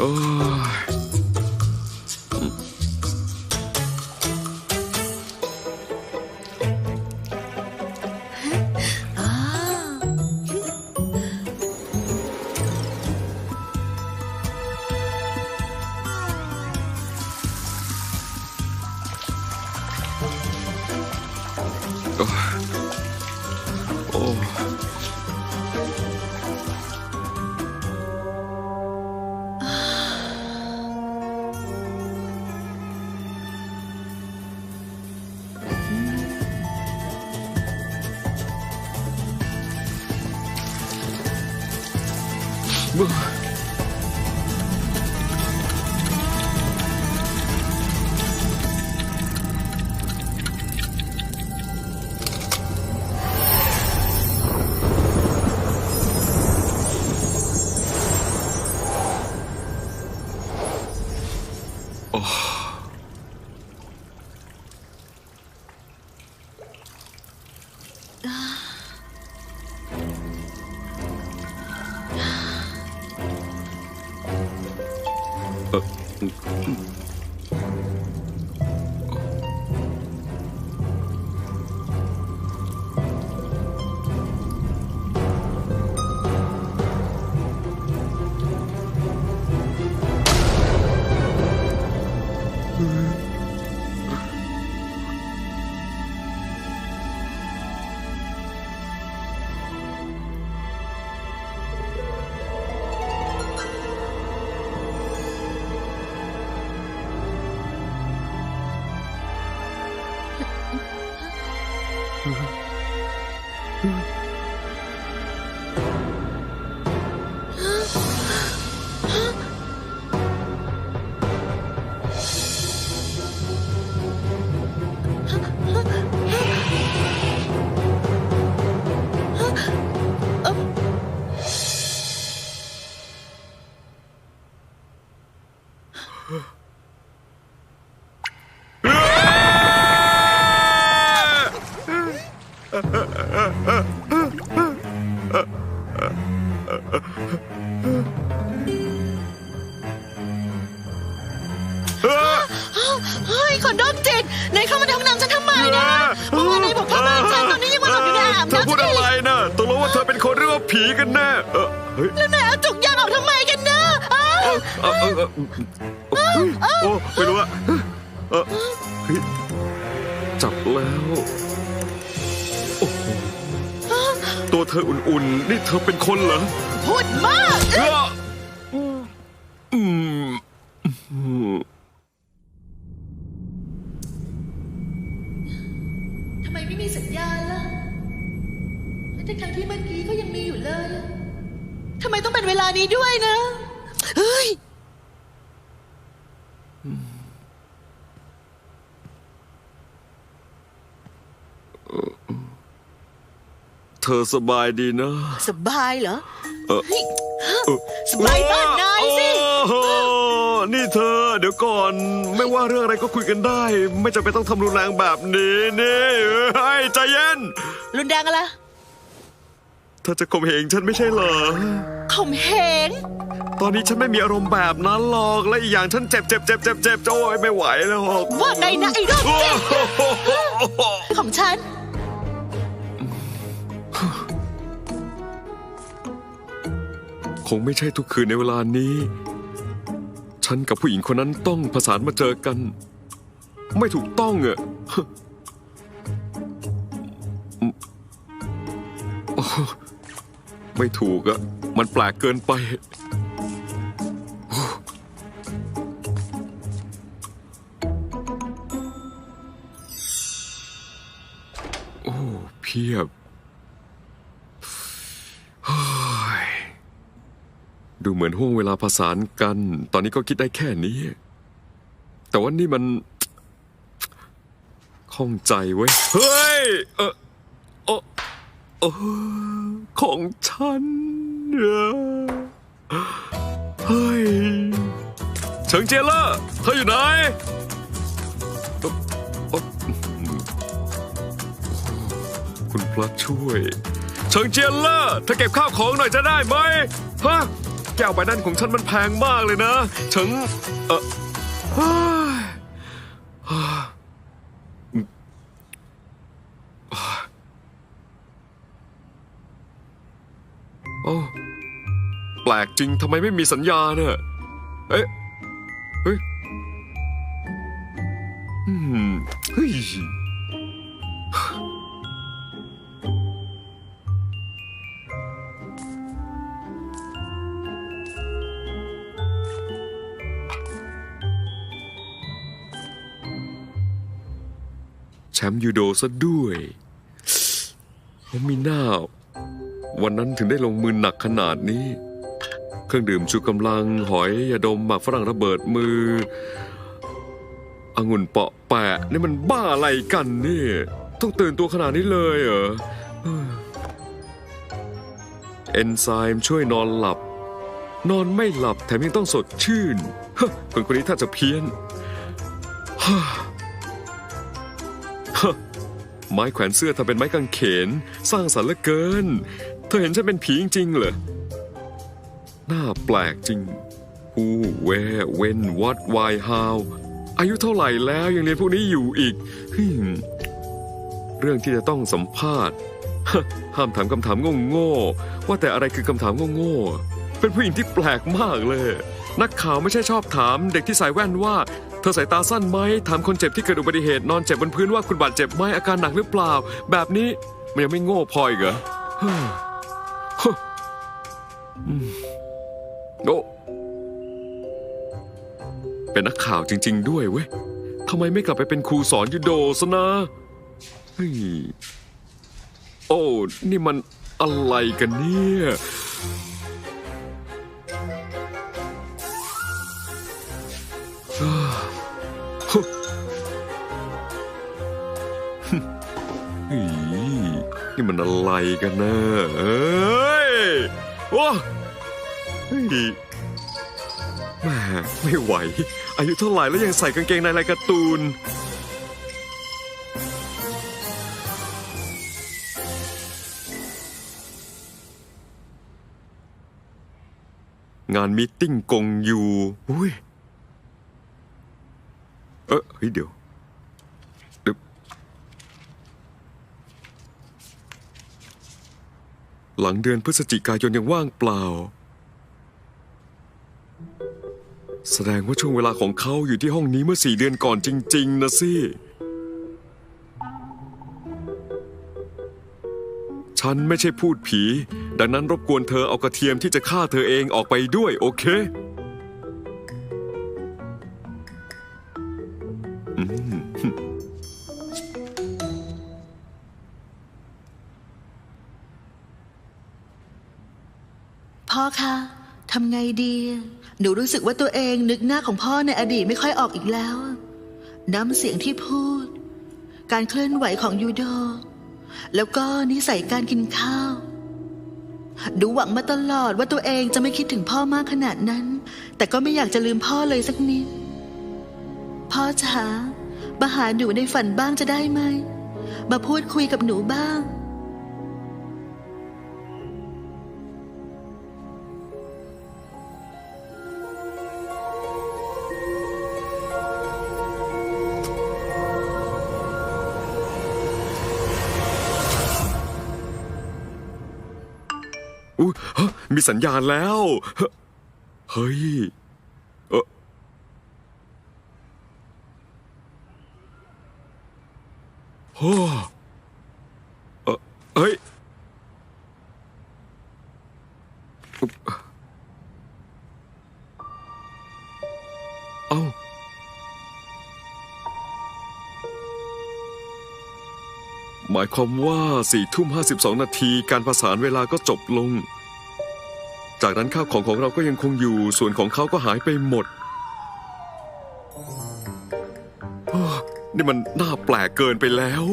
อ้ย เมื่ ธอน้ำพูดฉันอะไรอีกนะตกลงว่าเธอเป็นคนหรือว่าผีกันแน่เออเฮ้ยแล้วนายเอาจุกยางออกทำไมกันนะอ้าวเออเออเออเออเฮ้ยโอ้ไม่รู้อะเออเฮ้ยจับแล้วโอ้โหตัวเธออุ่นๆ นี่เธอเป็นคนเหรอพูดมากเอออืมอืม เลยทำไมต้องเป็นเวลานี้ด้วยนะ เฮ้ย เธอสบายดีนะ สบายเหรอเออเฮ้ยเออสบายบ้านนายสิ โอ้โหนี่เธอ เดี๋ยวก่อน ไม่ว่าเรื่องอะไรก็คุยกันได้ ไม่จำเป็นต้องทำรุนแรงแบบนี้นี่เฮ้ยใจเย็น รุนแรงอะไรเธอจะข่มเหงฉันไม่ใช่เหรอ ข่มเหง ตอนนี้ฉันไม่มีอารมณ์แบบนั้นหรอก และอีกอย่างฉันเจ็บเจ็บเจ็บเจ็บเจ็บโอ้ยไม่ไหวแล้วหรอกว่าไงนะไอ้โรคโอ้จิตโหของฉัน คงไม่ใช่ทุกคืนในเวลานี้ ฉันกับผู้หญิงคนนั้นต้องประสานมาเจอกัน ไม่ถูกต้องอะ ไม่ถูกอะมันแปลกเกินไป โอ้เพียบดูเหมือนห่วงเวลาผสานกัน ตอนนี้ก็คิดได้แค่นี้ แต่ว่านี่มันข้องใจเว้ย เฮ้ย เออเออ เออของฉันเออเฮ้ยเฉิงเจลอร์เธออยู่ไหนเอ่อเอ่อคุณพระช่วย เฉิงเจียนเลอร์เธอเก็บข้าวของหน่อยจะได้ไหมฮะแก้วใบนั้นของฉันมันแพงมากเลยนะฉันเออเฮ้ย โอ้แปลกจริงทำไมไม่มีสัญญาเนี่ยเอ๊ะเฮ้ยอืมเฮ้ยแชมป์ยูโดซะด้วยเขามีหน้า วันนั้นถึงได้ลงมือหนักขนาดนี้ เครื่องดื่มชูกำลังหอยยาดมหมากฝรั่งระเบิดมือองุ่นเปาะแปะนี่มันบ้าอะไรกันเนี่ยต้องตื่นตัวขนาดนี้เลยเหรอเอนไซม์ช่วยนอนหลับ นอนไม่หลับแถมยังต้องสดชื่นฮคนคนนี้ถ้าจะเพี้ยนฮะไม้แขวนเสื้อทำเป็นไม้กางเขน สร้างสรรค์เหลือเกิน เธอเห็นฉันเป็นผีจริงๆเหรอหน้าแปลกจริง Who Where When What Why How อายุเท่าไหร่แล้วยังเรียนพวกนี้อยู่อีก เรื่องที่จะต้องสัมภาษณ์ห้ามถามคำถามโง่ๆว่าแต่อะไรคือคำถามโง่ๆเป็นผู้หญิงที่แปลกมากเลย นักข่าวไม่ใช่ชอบถามเด็กที่ใส่แว่นว่า เธอสายตาสั้นไหมถามคนเจ็บที่เกิดอุบัติเหตุนอนเจ็บบนพื้นว่าคุณบาดเจ็บไหมอาการหนักหรือเปล่า แบบนี้มันยังไม่โง่พออีกเหรอ โอ้เป็นนักข่าวจริง ๆ ด้วยเว้ยทำไมไม่กลับไปเป็นครูสอนยูโดซะนะเฮ้ยโอ้ นี่มันอะไรกันเนี่ยฮ้ยนี่มันอะไรกันนะเอ้ย ว้าเฮ้ยแม่ไม่ไหว อายุเท่าไหร่แล้วยังใส่กางเกงในลายการ์ตูน งานมีตติ้งกงยูอุ้ย เออเฮ้ยเดี๋ยวเดี๋ยว หลังเดือนพฤศจิกายนยังว่างเปล่า แสดงว่าช่วงเวลาของเขาอยู่ที่ห้องนี้เมื่อสี่เดือนก่อนจริง ๆ นะสิ ฉันไม่ใช่พูดผี ดังนั้นรบกวนเธอเอากระเทียมที่จะฆ่าเธอเองออกไปด้วยโอเค พ่อคะทำไงดี หนูรู้สึกว่าตัวเองนึกหน้าของพ่อในอดีตไม่ค่อยออกอีกแล้ว น้ำเสียงที่พูด การเคลื่อนไหวของยูโด แล้วก็นิสัยการกินข้าวดูหวังมาตลอดว่าตัวเองจะไม่คิดถึงพ่อมากขนาดนั้น แต่ก็ไม่อยากจะลืมพ่อเลยสักนิด พ่อจ๋ามาหาหนูในฝันบ้างจะได้ไหม มาพูดคุยกับหนูบ้าง อุ้ยฮะมีสัญญาณแล้วเฮ้เฮ้ยเออโอ้เออเฮ้ย หมายความว่าสี่ทุ่มห้าสิบสองนาทีการประสานเวลาก็จบลง จากนั้นข้าวของของเราก็ยังคงอยู่ ส่วนของเขาก็หายไปหมดนี่มันน่าแปลกเกินไปแล้ว